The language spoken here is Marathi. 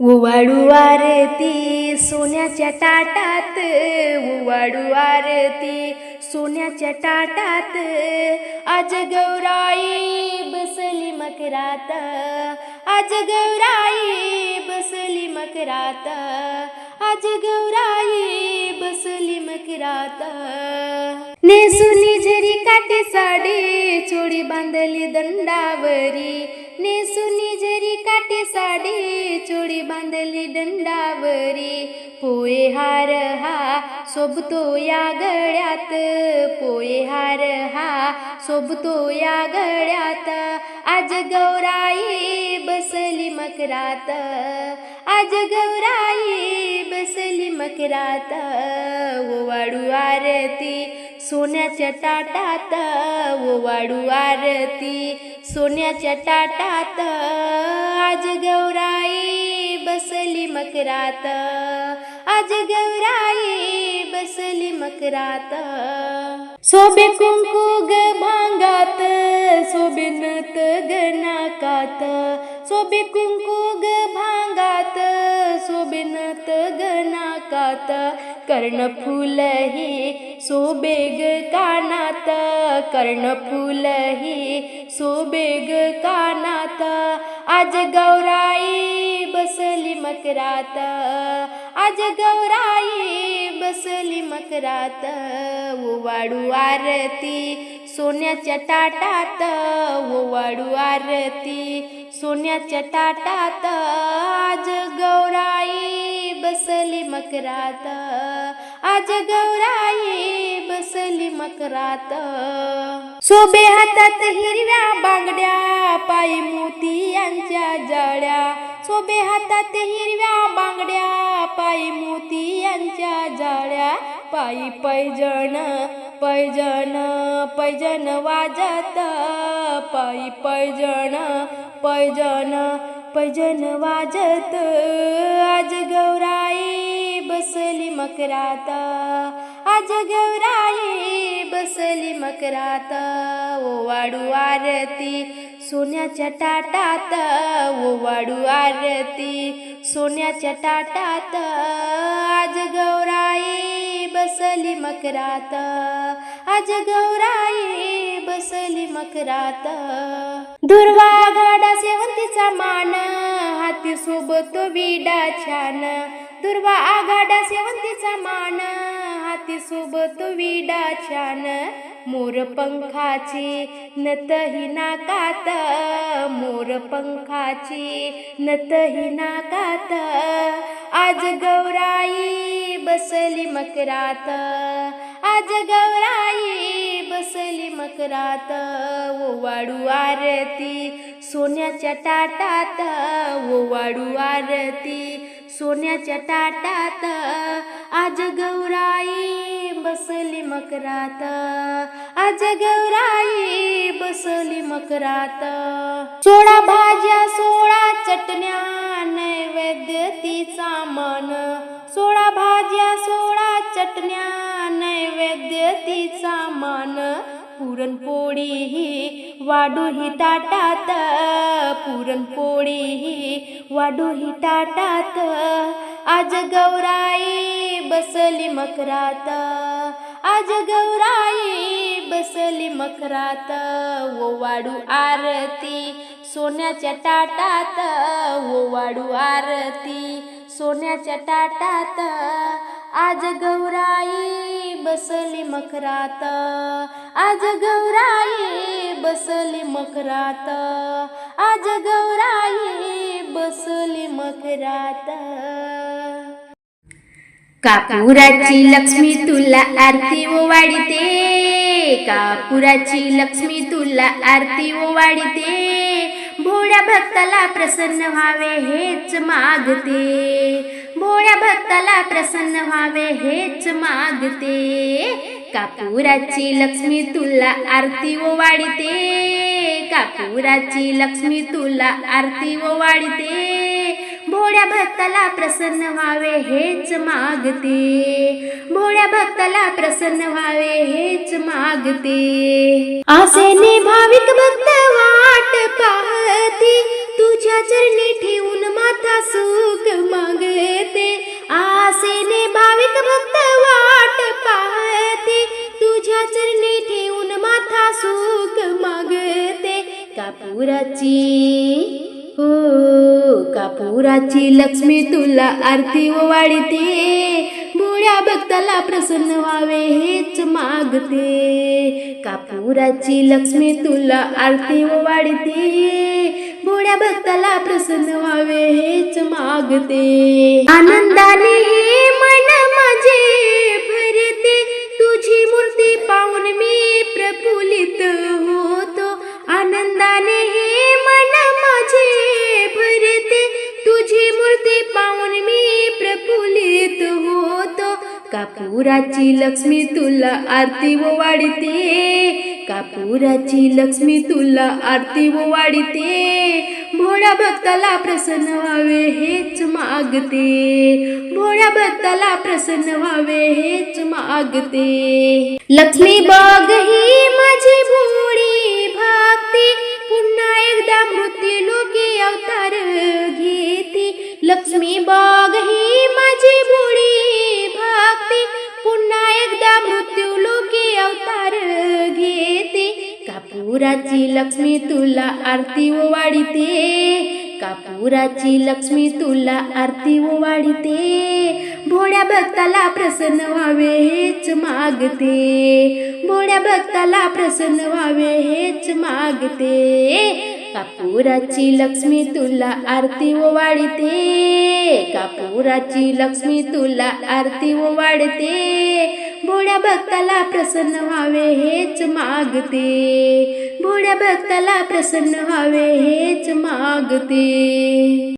उवाडू आरती सोन्याच्या ताटात उवाडू आरती सोन्याच्या ताटात. आज गौराई बसली मकरात आज गौराई बसली मकरात आज गौराई बसली मकरात. नेसुनी झरी काटे साडी चोडी बांधली दंडावरी नेसुनी झरी काटे साडी चोळी बांधली दंडावरी. पोये हार हा सोबतो या गळ्यात. पोये हार हा सोबतो या गळ्यात. आज गौराई बसली मकरात. आज गौराई बसली मकरात. ओवाडू आरती सोन्याच्या ताटात. ओवाडू आरती सोन्याच्या ताटात. आज गौराई बसली मकरात. आज गौराई बसली मकरात. सोबे कुंकू ग भांगात सोबे नत गणाकात सोबे कुंकू ग भांगात सोबे नत गणाकात कर्णफूल ही सोबे ग कानात. कर्णफूल ही सोबे ग कानात. आज गौराई बसली मकरात. आज गौराई बसली मकरात. ओवाडू आरती सोन्याच्या ताटात. ओवाडू आरती सोन्याच्या ताटात. आज गौराई बसली मकरात. आज गौराई बसली मकरात. सोबे हातात हिरव्या बांगड्या पायी मोती यांच्या जाळ्या. सोबे हातात हिरव्या बांगड्या पायी मोती यांच्या जाळ्या. पायी पैजण पैजण पैजण वाजत. पायी पैजण पैजण पैजण वाजत. आज गौराई बसली मकरात. आज बसली मकरात. ओवाडू आरती सोन्याच्या ताटात. ओवाडू आरती सोन्याच्या ताटात. आज गौराई बसली मकरात. आज गौराई बसली मकरात. दुर्वा गाडा सेवंतीचा मान हाती सोबत विडा छान. दुर्वा आघाडा सेवंतीचा मान हाती सोबत विडा छान. मोर पंखाची नतही नाकात. मोर पंखाची नतही नाकात. आज गौराई बसली मकरात. आज गौराई बसली मकरात. ओवाळू आरती सोन्याच्या ताटात. ओवाळू आरती सोन्याच्या ताटात. आज गौराई बसली मकरात. आज गौराई बसली मकरात. सोळा भाज्या सोळा चटण्या नैवेद्य तिचा मन. सोळा भाज्या सोळा चटण्या नैवेद्य तिचा मान. पुरणपोळी ही वाढू ही ताटात. पुरणपोळी ही वाढू ही ताटात. आज गौराई बसली मकरात. आज गौराई बसली मकरात. ओवाळू आरती सोन्याच्या ताटात. ओवाळू आरती सोन्याच्या ताटात. आज गौराई बसली मकरात आज गौराई बसली मकरात आज गौराई बसली मकरात कापुराची लक्ष्मी तुला आरती ओवाडते कापुराची लक्ष्मी तुला आरती ओवाडते भोळ्या भक्ताला प्रसन्न व्हावे हेच मागते. भोळ्या भक्ताला प्रसन्न व्हावे हेच मागते. कापुराची लक्ष्मी तुला आरती ओवाळीते कापुराची लक्ष्मी तुला आरती ओवाळीते भोळ्या भक्ताला प्रसन्न व्हावे हेच मागते. भोळ्या भक्ताला प्रसन्न व्हावे हेच मागते. असे भाविक भक्त वाट पाहते. तुझ्या चरणी ठेवून माता सुख मागते. असे भाविक भक्त वाट पाहते. तुझ्या चरणी ठेवून माथा सुख मागते. कापुराची हो कापुराची लक्ष्मी तुला आरती वाढते. भोळ्या भक्ताला प्रसन्न व्हावे हेच मागते. कापुराची लक्ष्मी तुला आरती वाढते. भोळ्या भक्ताला प्रसन्न व्हावे हेच मागते. आनंदाने हे मन माझे भरते. तुझी मूर्ती पाहून मी प्रफुल्लित होतो. आनंदाने कापुराची लक्ष्मी तुला आरती व वाढते. कापुराची लक्ष्मी तुला आरती व वाढते. भोळ्या भक्ताला प्रसन्न व्हावे हेच मागते. भोळ्या भक्ताला प्रसन्न व्हावे हेच मागते. लक्ष्मी बाग ही माझी भोळी भक्ती पुन्हा एकदा मृत्यू लोके अवतार घेते. लक्ष्मी बाग ही माझी भोळी एकदा मृत्यू लोकी अवतार घेते. कापुराची लक्ष्मी तुला आरती व वाढीते. कापुराची लक्ष्मी तुला आरती व वाढीते. भोळ्या भक्ताला प्रसन्न व्हावे हेच मागते. भोळ्या भक्ताला प्रसन्न व्हावे हेच मागते. कापुराची लक्ष्मी तुला आरती व कापुराची लक्ष्मी तुला आरती व वाढते. भोळ्या भक्ताला प्रसन्न व्हावे हेच मागते. भोळ्या भक्ताला प्रसन्न व्हावे हेच मागते.